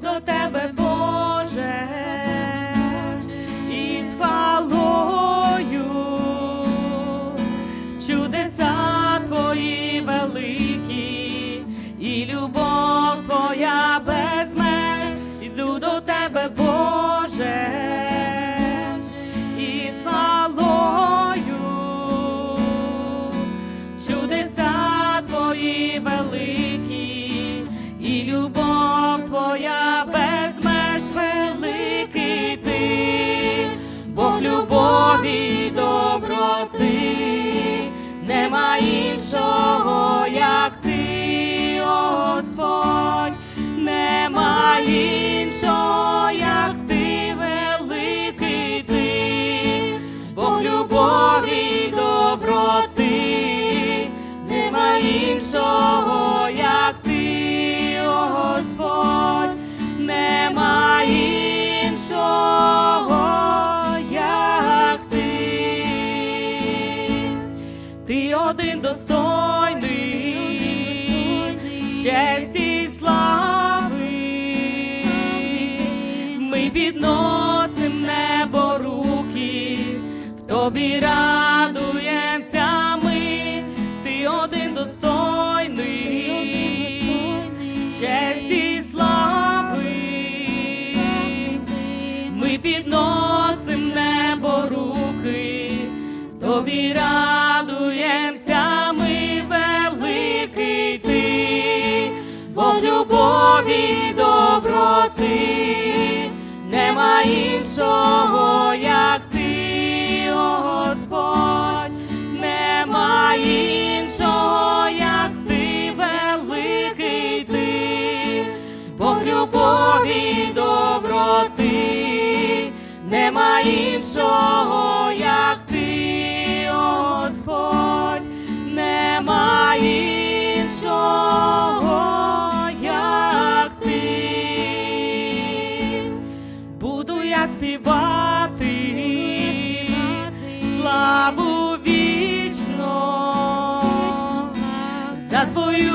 до тебе, Боже, нема Ти один достойний, честі й слави. Ми підносим небо руки, в тобі радуємося ми, ти один достойний, честі й слави. Ми підносим небо руки, в тобі радуємося, Любові доброти, нема іншого, як ти, о Господь, нема іншого, як ти, великий ти, Бог любові доброти, нема іншого, я співати, славу вічно, за твою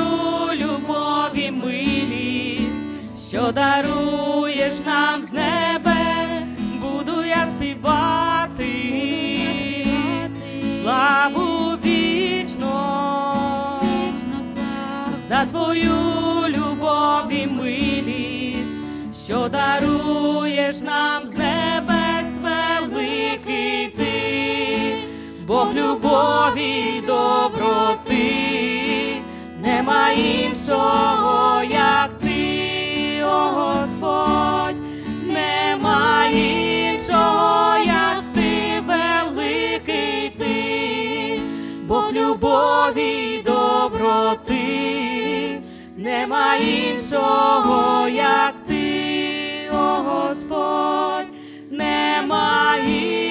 любов і милість, що даруєш нам з небес, буду я співати, славу вічно, за твою що даруєш нам з небес великий ти, Бог любові й доброти, нема іншого, як ти, о Господь, нема іншого, як ти, великий ти, Бог любові й доброти, нема іншого, як Господь немає.